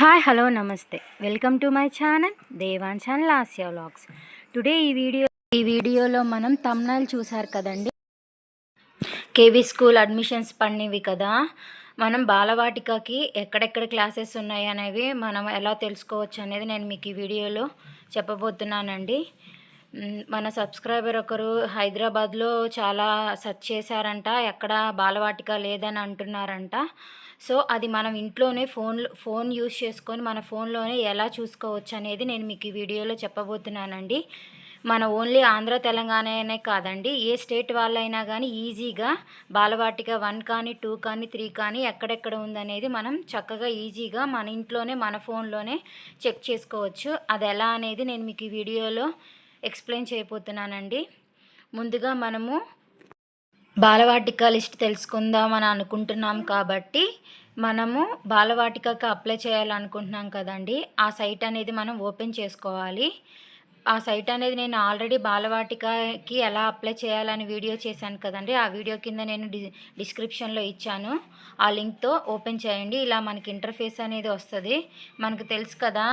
Hi hello నమస్తే. Welcome to my channel Devan channel Asia vlogs. Today ఈ video ఈ వీడియోలో మనం తమ్నాలు చూసారు కదండి? కేవీ స్కూల్ అడ్మిషన్స్ పడినవి కదా. మనం బాలవాటికకి ఎక్కడెక్కడ క్లాసెస్ ఉన్నాయి అనేవి మనం ఎలా తెలుసుకోవచ్చు అనేది నేను మీకు ఈ వీడియోలో చెప్పబోతున్నానండి. మన సబ్స్క్రైబర్ ఒకరు హైదరాబాద్లో చాలా సెర్చ్ చేశారంట ఎక్కడ బాలవాటిక లేదని అంటున్నారంట. సో అది మనం ఇంట్లోనే ఫోన్ ఫోన్ యూస్ చేసుకొని మన ఫోన్లోనే ఎలా చూసుకోవచ్చు అనేది నేను మీకు ఈ వీడియోలో చెప్పబోతున్నానండి. మన ఓన్లీ ఆంధ్ర తెలంగాణనే కాదండి ఏ స్టేట్ వాళ్ళైనా కానీ ఈజీగా బాలవాటిక వన్ కానీ టూ కానీ త్రీ కానీ ఎక్కడెక్కడ ఉందనేది మనం చక్కగా ఈజీగా మన ఇంట్లోనే మన ఫోన్లోనే చెక్ చేసుకోవచ్చు. అది ఎలా అనేది నేను మీకు ఈ వీడియోలో ఎక్స్ప్లెయిన్ చేయబోతున్నానండి. ముందుగా మనము బాలవాటిక లిస్ట్ తెలుసుకుందామని అనుకుంటున్నాం కాబట్టి మనము బాలవాటికకి అప్లై చేయాలనుకుంటున్నాం కదండి. ఆ సైట్ అనేది మనం ఓపెన్ చేసుకోవాలి. ఆ సైట్ అనేది నేను ఆల్రెడీ బాలవాటికకి ఎలా అప్లై చేయాలని వీడియో చేశాను కదండి. ఆ వీడియో కింద నేను డి డిస్క్రిప్షన్లో ఇచ్చాను. ఆ లింక్తో ఓపెన్ చేయండి. ఇలా మనకి ఇంటర్ఫేస్ అనేది వస్తుంది. మనకు తెలుసు కదా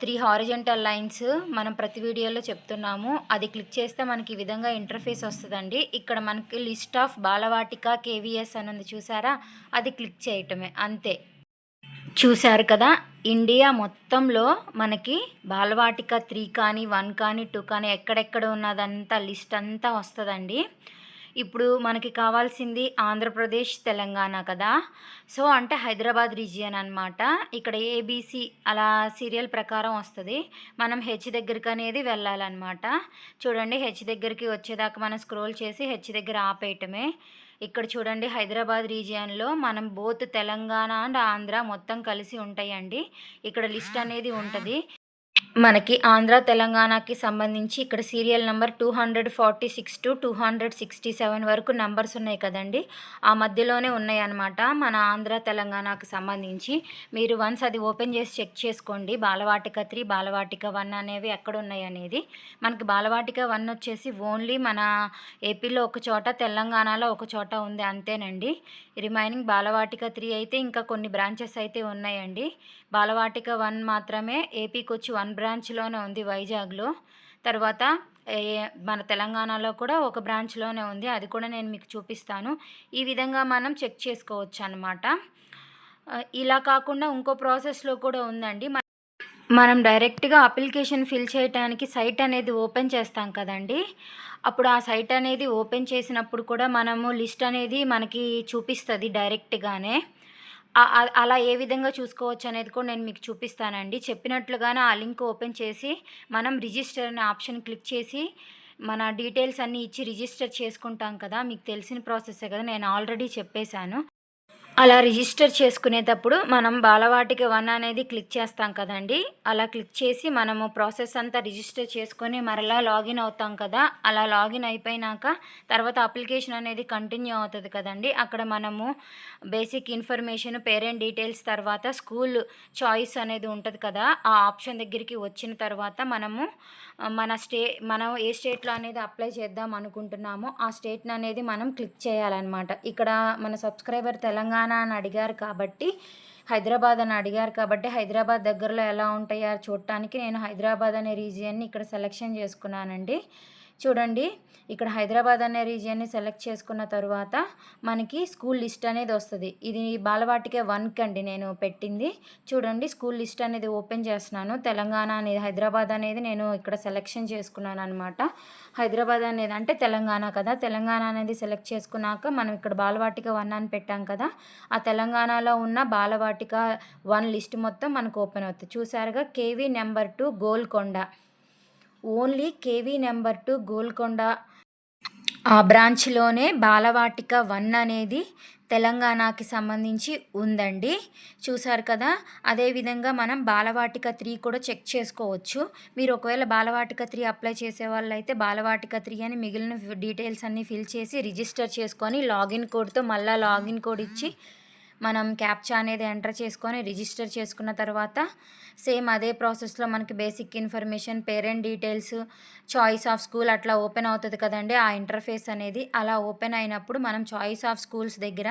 త్రీ హారిజెంటల్ లైన్స్ మనం ప్రతి వీడియోలో చెప్తున్నాము. అది క్లిక్ చేస్తే మనకి ఈ విధంగా ఇంటర్ఫేస్ వస్తుందండి. ఇక్కడ మనకి లిస్ట్ ఆఫ్ బాలవాటిక కేవీఎస్ అని ఉంది చూసారా? అది క్లిక్ చేయటమే. అంతే. చూశారు కదా ఇండియా మొత్తంలో మనకి బాలవాటిక త్రీ కానీ వన్ కానీ టూ కానీ ఎక్కడెక్కడ ఉన్నదంతా లిస్ట్ అంతా వస్తుందండి. ఇప్పుడు మనకి కావాల్సింది ఆంధ్రప్రదేశ్ తెలంగాణ కదా. సో అంటే హైదరాబాద్ రీజియన్ అనమాట ఇక్కడ ఏబీసీ అలా సీరియల్ ప్రకారం వస్తుంది. మనం హెచ్ దగ్గరికి అనేది వెళ్ళాలన్నమాట. చూడండి హెచ్ దగ్గరికి వచ్చేదాకా మనం స్క్రోల్ చేసి హెచ్ దగ్గర ఆపేయటమే. ఇక్కడ చూడండి హైదరాబాద్ రీజియన్లో మనం బోత్ తెలంగాణ అండ్ ఆంధ్ర మొత్తం కలిసి ఉంటాయండి. ఇక్కడ లిస్ట్ అనేది ఉంటుంది. మనకి ఆంధ్ర తెలంగాణకి సంబంధించి ఇక్కడ serial number two hundred forty six to two hundred sixty seven వరకు నంబర్స్ ఉన్నాయి కదండి. ఆ మధ్యలోనే ఉన్నాయి అనమాట మన ఆంధ్ర తెలంగాణకు సంబంధించి మీరు వన్స్ అది ఓపెన్ చేసి చెక్ చేసుకోండి. బాలవాటిక త్రీ బాలవాటిక వన్ అనేవి ఎక్కడ ఉన్నాయి అనేది. మనకి బాలవాటిక వన్ వచ్చేసి ఓన్లీ మన ఏపీలో ఒక చోట తెలంగాణలో ఒక చోట ఉంది అంతేనండి. రిమైనింగ్ బాలవాటిక త్రీ అయితే ఇంకా కొన్ని బ్రాంచెస్ అయితే ఉన్నాయండి. బాలవాటిక వన్ మాత్రమే ఏపీకి వచ్చి వన్ వన్ బ్రాంచ్లోనే ఉంది వైజాగ్లో. తర్వాత మన తెలంగాణలో కూడా ఒక బ్రాంచ్లోనే ఉంది. అది కూడా నేను మీకు చూపిస్తాను. ఈ విధంగా మనం చెక్ చేసుకోవచ్చు అనమాట ఇలా కాకుండా ఇంకో ప్రాసెస్లో కూడా ఉందండి. మనం డైరెక్ట్గా అప్లికేషన్ ఫిల్ చేయడానికి సైట్ అనేది ఓపెన్ చేస్తాం కదండి. అప్పుడు ఆ సైట్ అనేది ఓపెన్ చేసినప్పుడు కూడా మనము లిస్ట్ అనేది మనకి చూపిస్తుంది డైరెక్ట్గానే. అలా ఏ విధంగా చూసుకోవచ్చు అనేది కూడా నేను మీకు చూపిస్తానండి. చెప్పినట్లుగానే ఆ లింక్ ఓపెన్ చేసి మనం రిజిస్టర్ అనే ఆప్షన్ క్లిక్ చేసి మన డీటెయిల్స్ అన్నీ ఇచ్చి రిజిస్టర్ చేసుకుంటాం కదా మీకు తెలిసిన ప్రాసెసే కదా నేను ఆల్రెడీ చెప్పేశాను. అలా రిజిస్టర్ చేసుకునేటప్పుడు మనం బాలవాటిక వన్ అనేది క్లిక్ చేస్తాం కదండి. అలా క్లిక్ చేసి మనము ప్రాసెస్ అంతా రిజిస్టర్ చేసుకొని మరలా లాగిన్ అవుతాం కదా. అలా లాగిన్ అయిపోయినాక తర్వాత అప్లికేషన్ అనేది కంటిన్యూ అవుతుంది కదండి. అక్కడ మనము బేసిక్ ఇన్ఫర్మేషన్ పేరెంట్ డీటెయిల్స్ తర్వాత స్కూల్ చాయిస్ అనేది ఉంటుంది కదా. ఆ ఆప్షన్ దగ్గరికి వచ్చిన తర్వాత మనము మన స్టే మనం ఏ స్టేట్లో అనేది అప్లై చేద్దాం అనుకుంటున్నామో ఆ స్టేట్ని అనేది మనం క్లిక్ చేయాలన్నమాట. ఇక్కడ మన సబ్స్క్రైబర్ తెలంగాణ అని అడిగారు కాబట్టి హైదరాబాద్ అని అడిగారు కాబట్టి హైదరాబాద్ దగ్గరలో ఎలా ఉంటాయో చూడటానికి నేను హైదరాబాద్ అనే రీజియన్ని ఇక్కడ సెలెక్షన్ చేసుకున్నానండి. చూడండి ఇక్కడ హైదరాబాద్ అనే రీజియన్ని సెలెక్ట్ చేసుకున్న తర్వాత మనకి స్కూల్ లిస్ట్ అనేది వస్తుంది. ఇది బాలవాటికే వన్కి అండి నేను పెట్టింది. చూడండి స్కూల్ లిస్ట్ అనేది ఓపెన్ చేస్తున్నాను. తెలంగాణ అనేది హైదరాబాద్ అనేది నేను ఇక్కడ సెలెక్షన్ చేసుకున్నాను అనమాట హైదరాబాద్ అనేది అంటే తెలంగాణ కదా. తెలంగాణ అనేది సెలెక్ట్ చేసుకున్నాక మనం ఇక్కడ బాలవాటిక వన్ అని పెట్టాం కదా. ఆ తెలంగాణలో ఉన్న బాలవాటిక వన్ లిస్ట్ మొత్తం మనకు ఓపెన్ అవుతుంది. చూసారుగా KV number two Golconda. Only KV number two Golconda. ఆ బ్రాంచ్లోనే బాలవాటిక వన్ అనేది తెలంగాణకి సంబంధించి ఉందండి. చూసారు కదా? అదేవిధంగా మనం బాలవాటిక త్రీ కూడా చెక్ చేసుకోవచ్చు. మీరు ఒకవేళ బాలవాటిక త్రీ అప్లై చేసే వాళ్ళు అయితే బాలవాటిక త్రీ అని మిగిలిన డీటెయిల్స్ అన్నీ ఫిల్ చేసి రిజిస్టర్ చేసుకొని లాగిన్ కోడ్తో మళ్ళీ లాగిన్ కోడ్ ఇచ్చి మనం క్యాప్చా అనేది ఎంటర్ చేసుకొని రిజిస్టర్ చేసుకున్న తర్వాత సేమ్ అదే ప్రాసెస్లో మనకి basic information parent details choice of school అట్లా ఓపెన్ అవుతుంది కదండి. ఆ ఇంటర్ఫేస్ అనేది అలా ఓపెన్ అయినప్పుడు మనం చాయిస్ ఆఫ్ స్కూల్స్ దగ్గర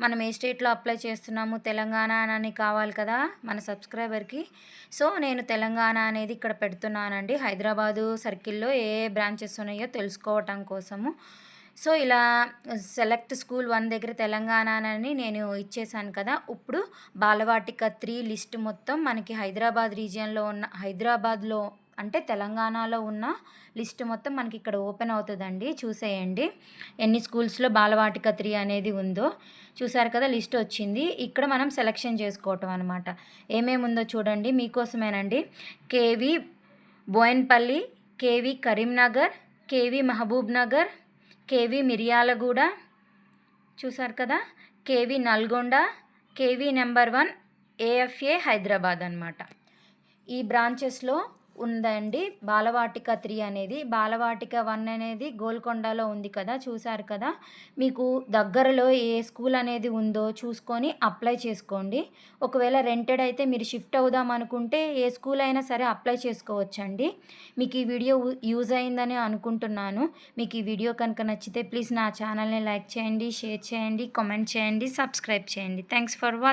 మనం ఏ స్టేట్లో అప్లై చేస్తున్నాము? తెలంగాణ అని కావాలి కదా మన సబ్స్క్రైబర్కి. సో నేను తెలంగాణ అనేది ఇక్కడ పెడుతున్నానండి. హైదరాబాదు సర్కిల్లో ఏ ఏ బ్రాంచెస్ ఉన్నాయో తెలుసుకోవటం కోసము. సో ఇలా సెలెక్ట్ స్కూల్ వన్ దగ్గర తెలంగాణ అని నేను ఇచ్చేసాను కదా. ఇప్పుడు బాలవాటిక త్రీ లిస్ట్ మొత్తం మనకి హైదరాబాద్ రీజియన్లో ఉన్న హైదరాబాద్లో అంటే తెలంగాణలో ఉన్న లిస్ట్ మొత్తం మనకి ఇక్కడ ఓపెన్ అవుతుందండి. చూసేయండి. ఎన్ని స్కూల్స్లో బాలవాటిక త్రీ అనేది ఉందో. చూసారు కదా లిస్ట్ వచ్చింది. ఇక్కడ మనం సెలెక్షన్ చేసుకోవటం అనమాట ఏమేమి ఉందో చూడండి. మీకోసమేనండి. KV Bowenpally KV Karimnagar KV Mahabub Nagar KV Miryalaguda చూసారు కదా? KV Nalgonda KV number one AFA Hyderabad అనమాట ఈ బ్రాంచెస్లో ఉందండి. బాలవాటిక త్రీ అనేది. బాలవాటిక వన్ అనేది గోల్కొండలో ఉంది కదా చూసారు కదా. మీకు దగ్గరలో ఏ స్కూల్ అనేది ఉందో చూసుకొని అప్లై చేసుకోండి. ఒకవేళ రెంటెడ్ అయితే మీరు షిఫ్ట్ అవుదాం అనుకుంటే ఏ స్కూల్ అయినా సరే అప్లై చేసుకోవచ్చండి. మీకు ఈ వీడియో యూజ్ అయిందని అనుకుంటున్నాను. మీకు ఈ వీడియో కనుక నచ్చితే ప్లీజ్ నా ఛానల్ని లైక్ చేయండి షేర్ చేయండి కామెంట్ చేయండి సబ్స్క్రైబ్ చేయండి. Thanks for watch.